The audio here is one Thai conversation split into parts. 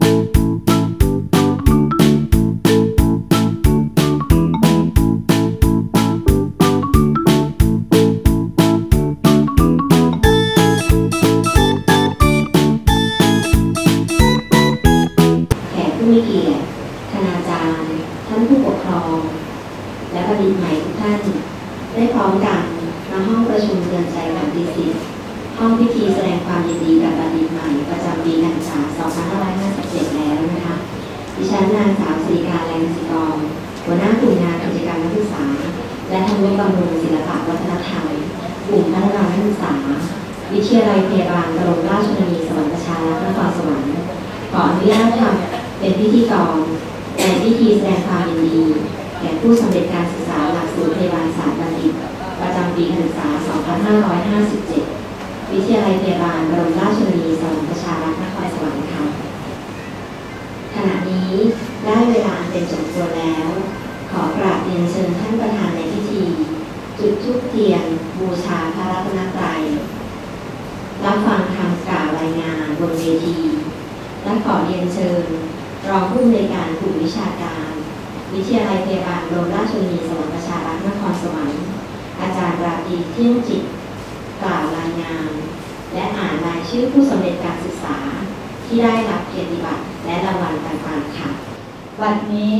แข ห้องพิธีแสดงความยินดีกับบัณฑิตใหม่ ประจำปีการศึกษา 2557 แล้วนะคะ ดิฉันนางสาวสิริการแรงสิกรหัวหน้ากลุ่มงานกิจการนักศึกษา และทำนุบำรุงศิลปะวัฒนธรรมกลุ่มพัฒนานักศึกษา วิทยาลัยพยาบาลบรมราชชนนีสวรรค์ประชารักนครสวรรค์ขออนุญาตทำเป็นพิธีกรในพิธีแสดงความยินดีแก่ผู้สำเร็จการศึกษาหลักสูตรพยาบาลศาสตร์บัณฑิต ประจำปีการศึกษา 2557 วิทยาลัยพยาบาลบรมราชชนนีสวรรค์ประชารักษ์นครสวรรค์ค่ะขณะนี้ได้เวลาเป็นสมควรแล้ว ขอกราบเรียนเชิญท่านประธานในพิธี จุดธูปเทียนบูชาพระรัตนตรัยรับฟังคำกล่าวรายงานบนเวทีและขอเรียนเชิญ รองผู้อำนวยการกลุ่มวิชาการ วิทยาลัยพยาบาลบรมราชชนนีสวรรค์ประชารักษ์นครสวรรค์อาจารย์ราตรีเที่ยงจิต กล่าวรายงาน และอ่านรายชื่อผู้สำเร็จการศึกษาที่ได้รับเกียรติบัตรและรางวัลต่างๆค่ะบัดนี้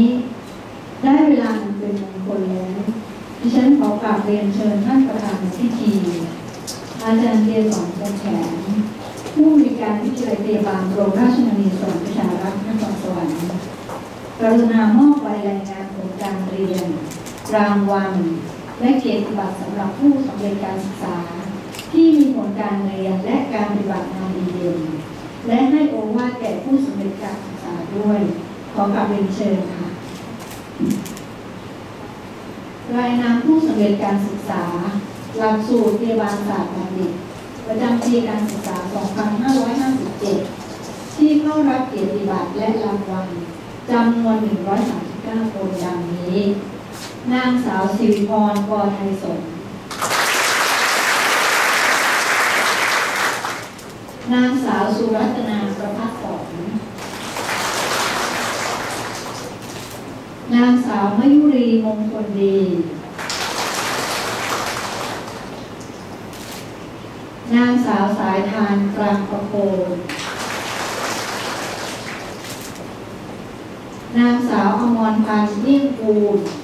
ได้เวลาเป็นมงคลแล้วดิฉันขอกราบเรียนเชิญท่านประธานพิธีอาจารย์เกียสอนจันแขนผู้อำนวยการวิทยาลัยพยบาลโรงราชนานีสวรรค์ประชารักนครสวรรค์กรุณามอบใบรายงานผลการเรียน รางวัล และเกียรติบัตรสำหรับผู้สำเร็จการศึกษา ที่มีผลการเรียนและการปฏิบัติงานดีเด่นและให้โอวาทแก่ผู้สำเร็จการศึกษาด้วย ขอกราบเรียนเชิญค่ะ รายนามผู้สำเร็จการศึกษา หลักสูตรพยาบาลศาสตร์บัณฑิต ประจำปีการศึกษา 2557 ที่เข้ารับเกียรติบัตรและรางวัลจำนวน 139 คนดังนี้ นางสาวสิริพรกอไทยสงฆ์ นางสาวสุรัตนาประภัสสรนางสาวมยุรีมงคลดี นางสาวสายทานกลางประโคนนางสาวอมรพันธ์เลี่ยงกูล「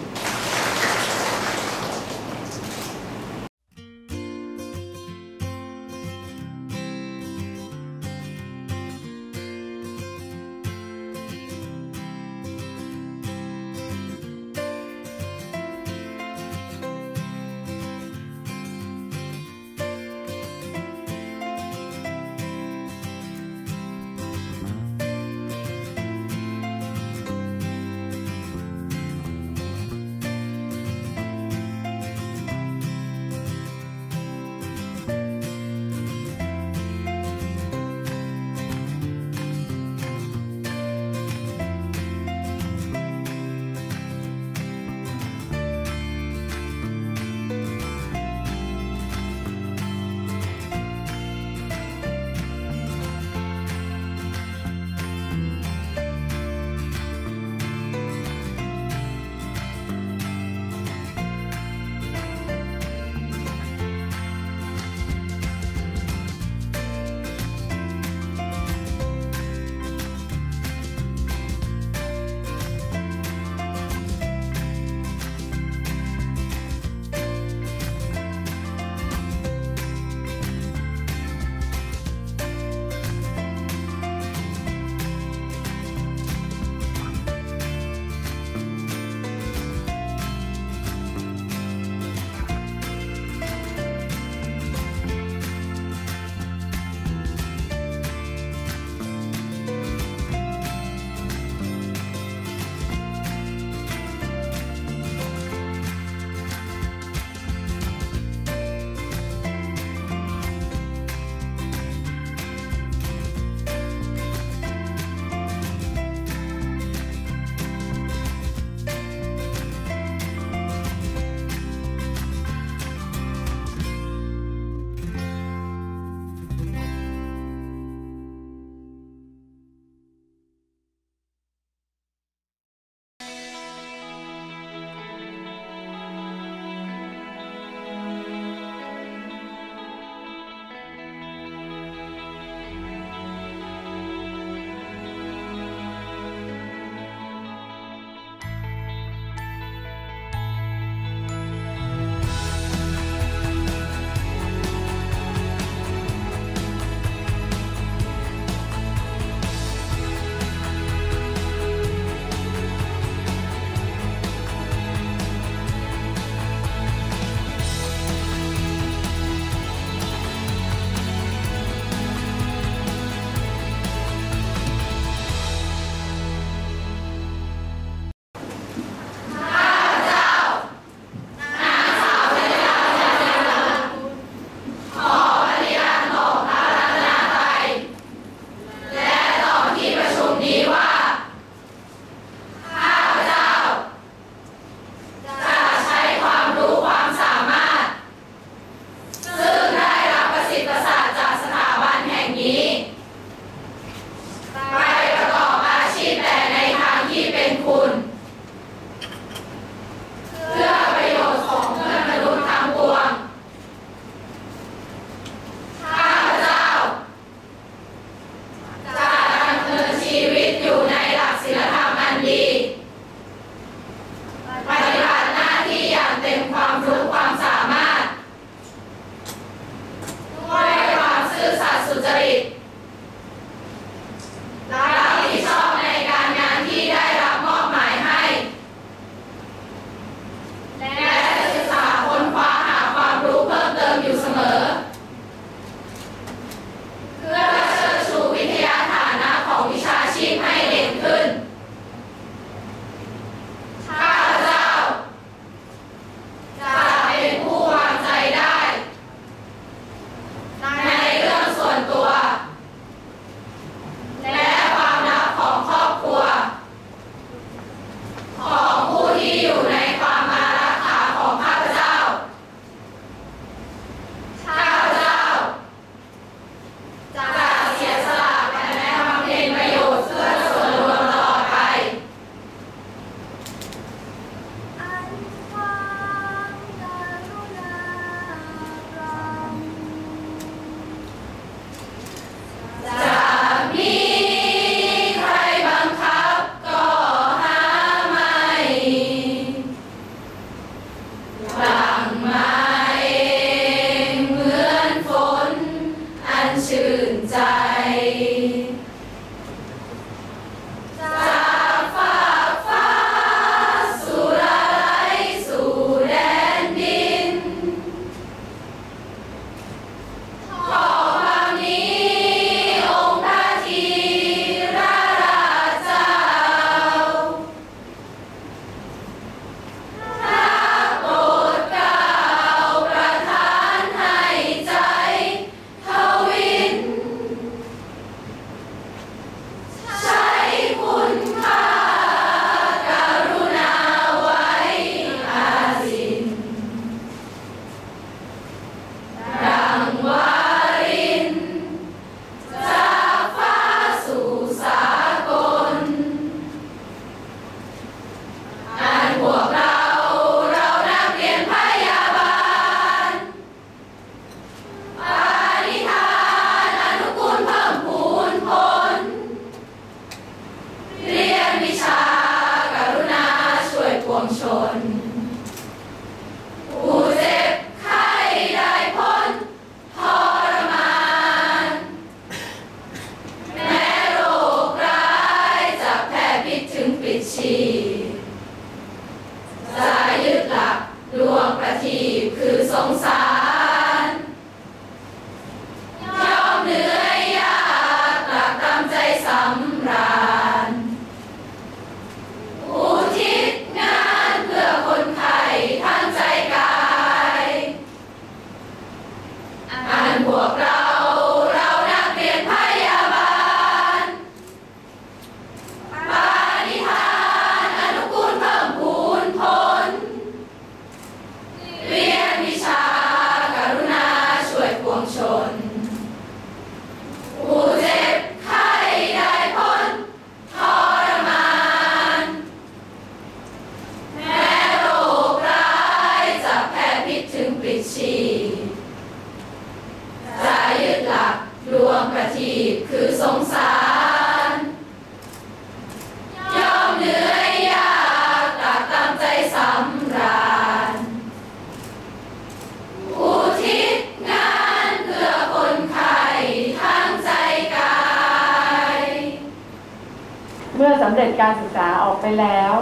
เมื่อสำเร็จการศึกษาออกไปแล้ว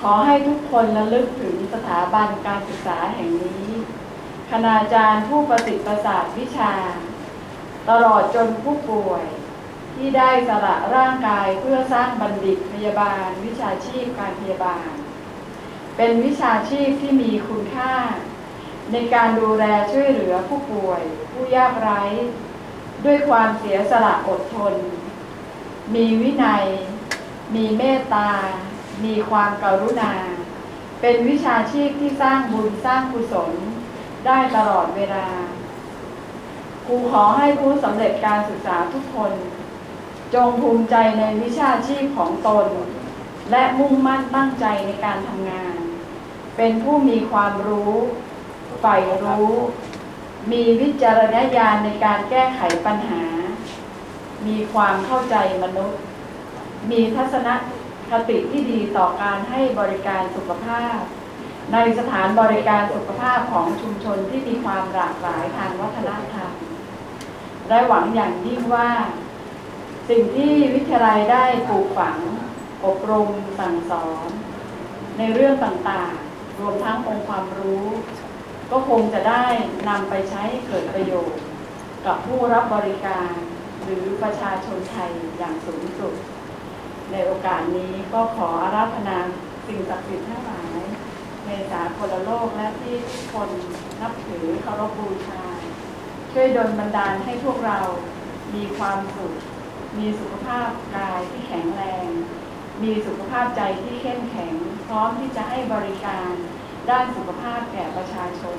ขอให้ทุกคนระลึกถึงสถาบันการศึกษาแห่งนี้ คณาจารย์ผู้ประสิทธิ์ประสาทวิชา ตลอดจนผู้ป่วย ที่ได้สละร่างกายเพื่อสร้างบัณฑิตพยาบาล วิชาชีพการพยาบาล เป็นวิชาชีพที่มีคุณค่า ในการดูแลช่วยเหลือผู้ป่วย ผู้ยากไร้ ด้วยความเสียสละอดทน มีวินัย มีเมตตา มีความกรุณา เป็นวิชาชีพที่สร้างบุญสร้างกุศลได้ตลอดเวลาครูขอให้ผู้สำเร็จการศึกษาทุกคน จงภูมิใจในวิชาชีพของตน และมุ่งมั่นตั้งใจในการทำงาน เป็นผู้มีความรู้ใฝ่รู้ มีวิจารณญาณในการแก้ไขปัญหา มีความเข้าใจมนุษย์ มีทัศนคติที่ดีต่อการให้บริการสุขภาพ ในสถานบริการสุขภาพของชุมชนที่มีความหลากหลายทางวัฒนธรรมและหวังอย่างยิ่งว่า สิ่งที่วิทยาลัยได้ปลูกฝัง อบรมสั่งสอน ในเรื่องต่างๆ รวมทั้งองค์ความรู้ ก็คงจะได้นำไปใช้ให้เกิดประโยชน์ กับผู้รับบริการ หรือประชาชนไทยอย่างสูงสุด ในโอกาสนี้ก็ขออาราธนาสิ่งศักดิ์สิทธิ์ทั้งหลายในสากลโลกและที่ทุกคนนับถือเคารพบูชา ช่วยดลบันดาลให้พวกเรามีความสุข มีสุขภาพกายที่แข็งแรง มีสุขภาพใจที่เข้มแข็ง พร้อมที่จะให้บริการด้านสุขภาพแก่ประชาชน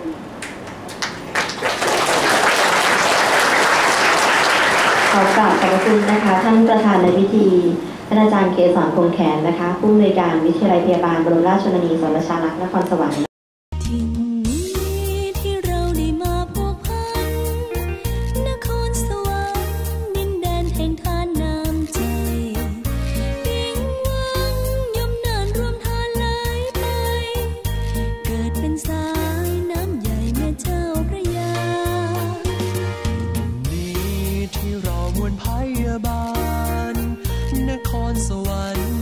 ขอกราบขอบคุณนะคะ ท่านประธานในพิธีานอาจารย์เกษรคงแขนนะคะ ผู้อำนวยการวิทยาลัยพยาบาลบรมราชชนนีสวนรชาลักษ์นครสวรรค์ ค